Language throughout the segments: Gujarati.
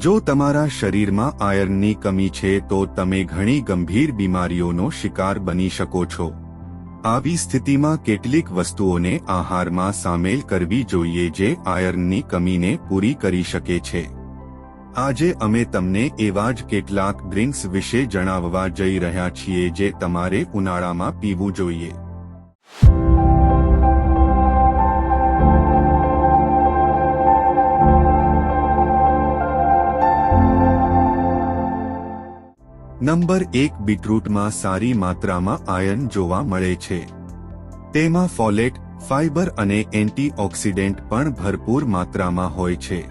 જો તમારા શરીરમાં આયર્નની કમી છે તો તમે ઘણી ગંભીર બીમારીઓનો શિકાર બની શકો છો. આવી સ્થિતિમાં કેટલીક વસ્તુઓને આહારમાં સામેલ કરવી જોઈએ જે આયર્નની કમીને પૂરી કરી શકે છે. આજે અમે તમને એવા જ કેટલાક ડ્રિંક્સ વિશે જણાવવા જઈ રહ્યા છીએ જે તમારે ઉનાળામાં પીવું જોઈએ. નંબર એક બીટરૂટમાં સારી માત્રામાં આયર્ન જોવા મળે છે. તેમાં ફોલેટ, ફાઇબર અને એન્ટીઓક્સિડન્ટ પણ ભરપૂર માત્રામાં હોય છે.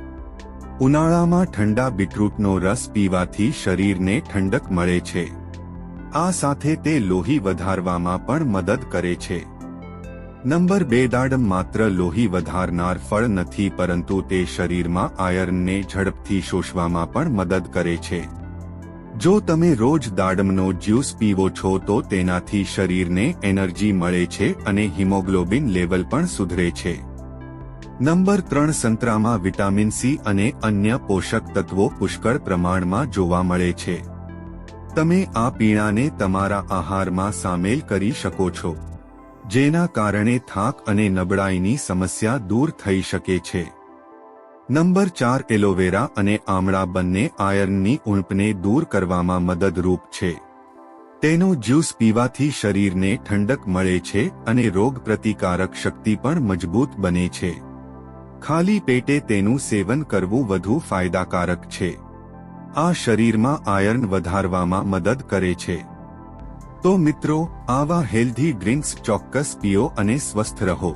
ઉનાળામાં ઠંડા બીટરૂટનો રસ પીવાથી શરીરને ઠંડક મળે છે. આ સાથે તે લોહી વધારવામાં પણ મદદ કરે છે. નંબર બે દાડમ માત્ર લોહી વધારનાર ફળ નથી પરંતુ તે શરીરમાં આયર્નને ઝડપથી શોષવામાં પણ મદદ કરે છે. જો તમે રોજ દાડમનો જ્યુસ પીવો છો તો તેનાથી શરીરને એનર્જી મળે છે અને હિમોગ્લોબિન લેવલ પણ સુધરે છે. નંબર ત્રણ સંતરામાં વિટામિન સી અને અન્ય પોષક તત્વો પુષ્કળ પ્રમાણમાં જોવા મળે છે. તમે આ પીણાને તમારા આહારમાં સામેલ કરી શકો છો. જેના કારણે થાક અને નબળાઈની સમસ્યા દૂર થઈ શકે છે. નંબર ચાર એલોવેરા અને આમળા બંને આયર્નની ઉણપને દૂર કરવામાં મદદરૂપ છે. તેનો જ્યુસ પીવાથી શરીરને ઠંડક મળે છે અને રોગ પ્રતિકારક શક્તિ પણ મજબૂત બને છે. ખાલી પેટે તેનું સેવન કરવું વધુ ફાયદાકારક છે. આ શરીરમાં આયર્ન વધારવામાં મદદ કરે છે. તો મિત્રો, આવા હેલ્ધી ડ્રિંક્સ ચોક્કસ પીઓ અને સ્વસ્થ રહો.